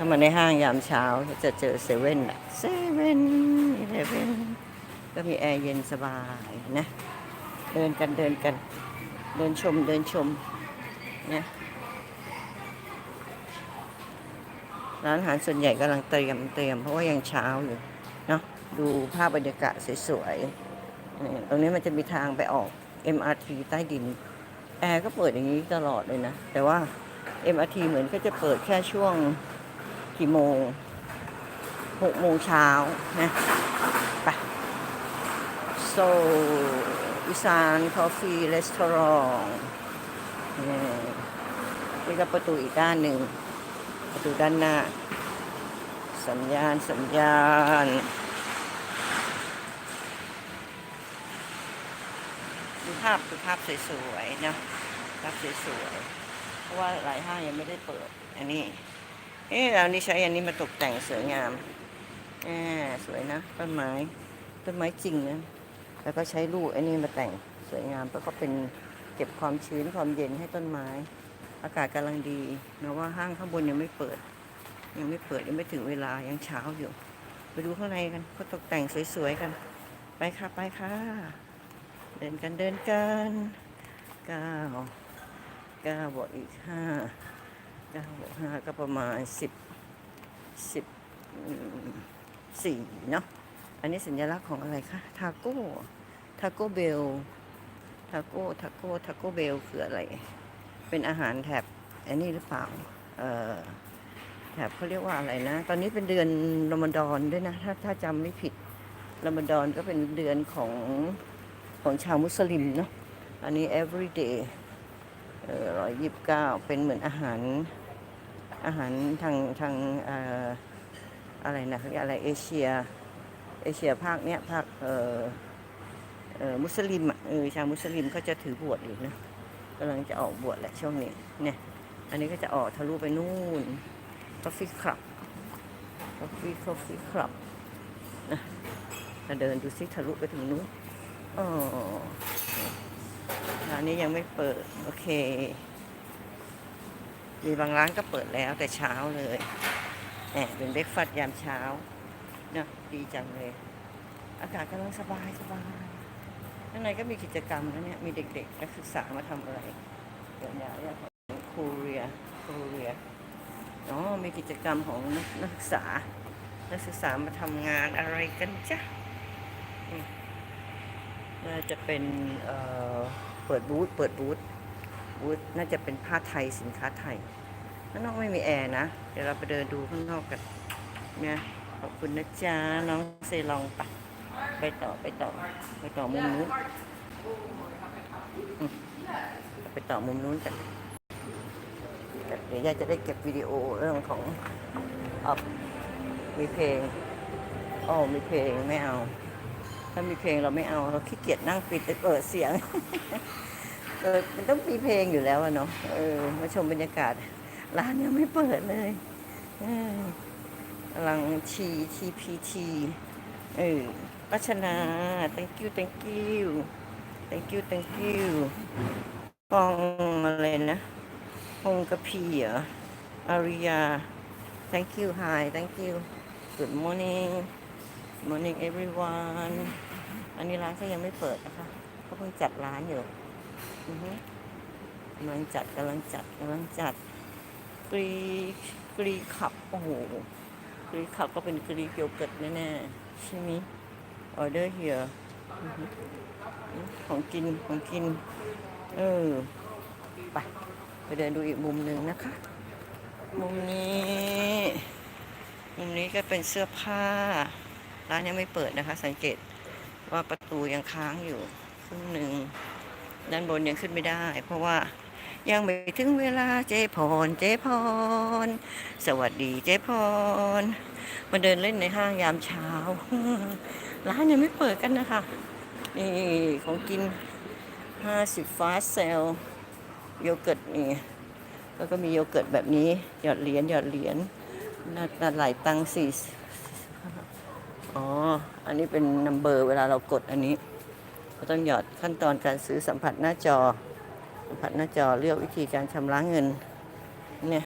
ถ้ามาในห้างยามเช้าจะเจอเซเว่นอะเซเว่นอีเลเว่นก็มีแอร์เย็นสบายนะ เดินกันเดินกัน เดินชมเดินชมนะร้านอาหารส่วนใหญ่กำลังเตรียมเตรียมเพราะว่ายังเช้าอยู่เนาะดูภาพบรรยากาศสวยๆตรงนี้มันจะมีทางไปออก MRT ใต้ดิน แอร์ก็เปิดอย่างนี้ตลอดเลยนะ แต่ว่า MRT เหมือนก็จะเปิดแค่ช่วง กี่โมงหกโมงเช้านะไป so อีสานคอฟฟี่รีสอร์ทนี่ก็ประตูอีกด้านหนึ่ง ประตูด้านหน้า สัญญาณ สัญญาณดูภาพดูภาพสวยๆนะภาพสวยๆเพราะว่าหลายห้างยังไม่ได้เปิด อันนี้ เอ๊ะอันนี้ใช้อันนี้มาตกแต่งสวยงามแหมสวยนะต้นไม้ต้นไม้จริงนะแล้วก็ใช้ลูกอันนี้มาแต่งสวยงามแล้วก็เป็นเก็บความชื้นความเย็นให้ต้นไม้ อากาศกำลังดีนะว่าห้างข้างบนยังไม่เปิด ยังไม่เปิดยังไม่ถึงเวลายังเช้าอยู่ ไปดูข้างในกันเขาตกแต่งสวยๆกัน ไปค่ะไปค่ะ เดินกันเดินกันเก้าเก้าบวกอีกห้า เก้าบวกห้าก็ประมาณสิบสิบสี่เนาะ อันนี้สัญลักษณ์ของอะไรคะ ทาโก้ ทาโก้เบล ทาโก้ ทาโก้ ทาโก้เบลคืออะไร เป็นอาหารแถบอันนี้หรือเปล่า เอ่อ แถบเขาเรียกว่าอะไรนะ ตอนนี้เป็นเดือนรอมฎอนด้วยนะ ถ้าถ้าจำไม่ผิดรอมฎอนก็เป็นเดือนของของชาวมุสลิมเนาะ อันนี้ everyday เออร้อยยิบเก้าเป็นเหมือนอาหาร อาหารทางทางอะไรนะอะไรเอเชียเอเชียภาคเนี้ยภาคเออเออมุสลิมอะเออชาวมุสลิมเขาจะถือบวชอยู่นะกำลังจะออกบวชแหละช่วงนี้เนี่ยอันนี้ก็จะออกทะลุไปนู่น Coffee Club Coffee Coffee Club นะมาเดินดูซิทะลุไปถึงนู้นอ๋อร้านนี้ยังไม่เปิด โอเค มีบางร้านก็เปิดแล้วแต่เช้าเลยแหมเป็นเบรกฟาสต์ยามเช้าเนอะดีจังเลย อากาศกำลังสบายสบายข้างในก็มีกิจกรรมนะเนี่ยมีเด็กๆนักศึกษามาทำอะไรเดี๋ยวนี้เรื่องของคูเรียคูเรียอ๋อมีกิจกรรมของนักศึกษา นักศึกษามาทำงานอะไรกันจ๊ะน่าจะเป็นเอ่อเปิดบูธเปิดบูธ บูธน่าจะเป็นผ้าไทยสินค้าไทยข้างนอกไม่มีแอร์นะ เดี๋ยวเราไปเดินดูข้างนอกกันนี่ยขอบคุณนะจ๊ะน้องเซลองไปไปต่อไปต่อ ไปต่อมุมนู้นไปต่อมุมนู้นกันเดี๋ยวยายจะได้เก็บวิดีโอเรื่องของอัพมีเพลงอ๋อมีเพลงไม่เอา ถ้ามีเพลงเราไม่เอา เราขี้เกียจนั่งปิดเปิดเสียง เออมันต้องมีเพลงอยู่แล้วอะเนาะเออ มาชมบรรยากาศ ร้านยังไม่เปิดเลยเออกำลังชีทีพีทีเออรัชนา thank you thank you thank you thank you ฟองอะไรนะฮงกะพีเหรออาริยา thank you hi thank you good morning good morning everyone อันนี้ร้านก็ยังไม่เปิดนะคะเขาเพิ่งจัดร้านอยู่ กำลังจัดกำลังจัดกำลังจัดกรีกรีขับโอ้โหกรีขับก็เป็นกรีเกโยวเกิร์ตแน่ๆใช่ไหมออเดอร์เฮียของกินของกิน เออไปไปเดินดูอีกมุมหนึ่งนะคะ มุมนี้ มุมนี้ก็เป็นเสื้อผ้า ร้านยังไม่เปิดนะคะ สังเกตว่าประตูยังค้างอยู่ครึ่งหนึ่ง ด้านบนยังขึ้นไม่ได้ เพราะว่ายังไม่ถึงเวลาเจพรเจพรสวัสดีเจพรมาเดินเล่นในห้างยามเช้า ร้านยังไม่เปิดกันนะคะนี่ของกิน 50 ฟาสเซลโยเกิร์ตนี่แล้วก็มีโยเกิร์ตแบบนี้ หยอดเหรียญหยอดเหรียญน่าน่าหลายตังสี่อ๋อ อันนี้เป็นนัมเบอร์เวลาเรากดอันนี้ เราต้องหยอดขั้นตอนการซื้อสัมผัสหน้าจอ สัมผัสหน้าจอเลือกวิธีการชำระเงิน